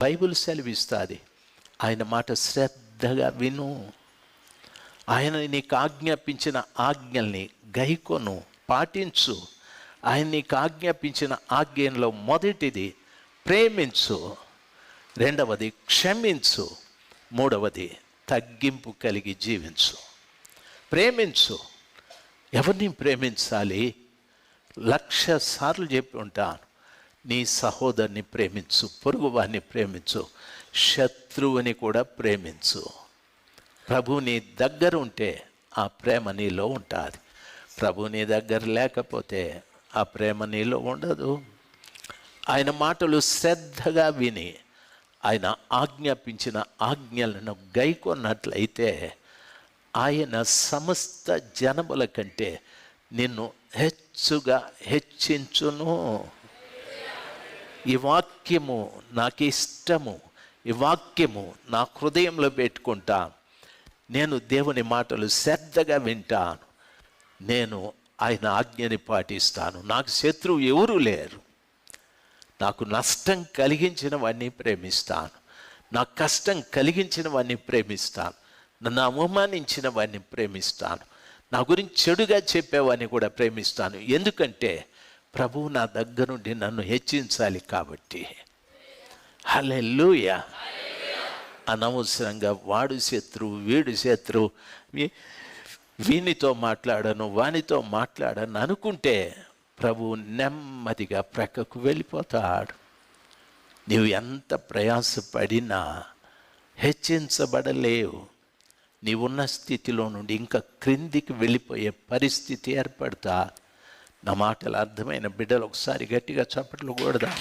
Bible సెలవిస్తుంది. ఆయన మాట శ్రద్ధగా విను. ఆయన నీకు ఆజ్ఞాపించిన ఆజ్ఞల్ని గైకొను పాటించు. ఆయన నీకు ఆజ్ఞాపించిన ఆజ్ఞలో మొదటిది ప్రేమించు. రెండవది క్షమించు. మూడవది తగ్గింపు కలిగి జీవించు. ప్రేమించు. ఎవరిని ప్రేమించాలి? లక్ష సార్లు చెప్పి ఉంటాను. నీ సహోదరుని ప్రేమించు పొరుగువారిని ప్రేమించు శత్రువుని కూడా ప్రేమించు. ప్రభు నీ దగ్గర ఉంటే ఆ ప్రేమ నీలో ఉంటుంది. ప్రభు నీ దగ్గర లేకపోతే ఆ ప్రేమ నీలో ఉండదు. ఆయన మాటలు శ్రద్ధగా విని ఆయన ఆజ్ఞాపించిన ఆజ్ఞలను గైకొన్నట్లయితే ఆయన సమస్త జనముల కంటే నిన్ను హెచ్చుగా హెచ్చించును. ఈ వాక్యము నాకు ఇష్టము. ఈ వాక్యము నా హృదయంలో పెట్టుకుంటా. నేను దేవుని మాటలు శ్రద్ధగా వింటాను. నేను ఆయన ఆజ్ఞని పాటిస్తాను. నాకు శత్రువు ఎవరూ లేరు. నాకు నష్టం కలిగించిన వాడిని ప్రేమిస్తాను. నాకు కష్టం కలిగించిన వాడిని ప్రేమిస్తాను. నన్ను అవమానించిన వాడిని ప్రేమిస్తాను. నా గురించి చెడుగా చెప్పేవాడిని కూడా ప్రేమిస్తాను. ఎందుకంటే ప్రభువు నా దగ్గర నుండి నన్ను హెచ్చించాలి కాబట్టి. హలెల్లుయ. అనవసరంగా వాడు శత్రువు వీడు శత్రువు వీనితో మాట్లాడను వానితో మాట్లాడను అనుకుంటే ప్రభు నెమ్మదిగా ప్రక్కకు వెళ్ళిపోతాడు. నీవు ఎంత ప్రయాసపడినా హెచ్చించబడలేవు. నీవున్న స్థితిలో నుండి ఇంకా క్రిందికి వెళ్ళిపోయే పరిస్థితి ఏర్పడతా నా మాటలు అర్థమైన బిడ్డలు ఒకసారి గట్టిగా చప్పట్లు కూడదాం.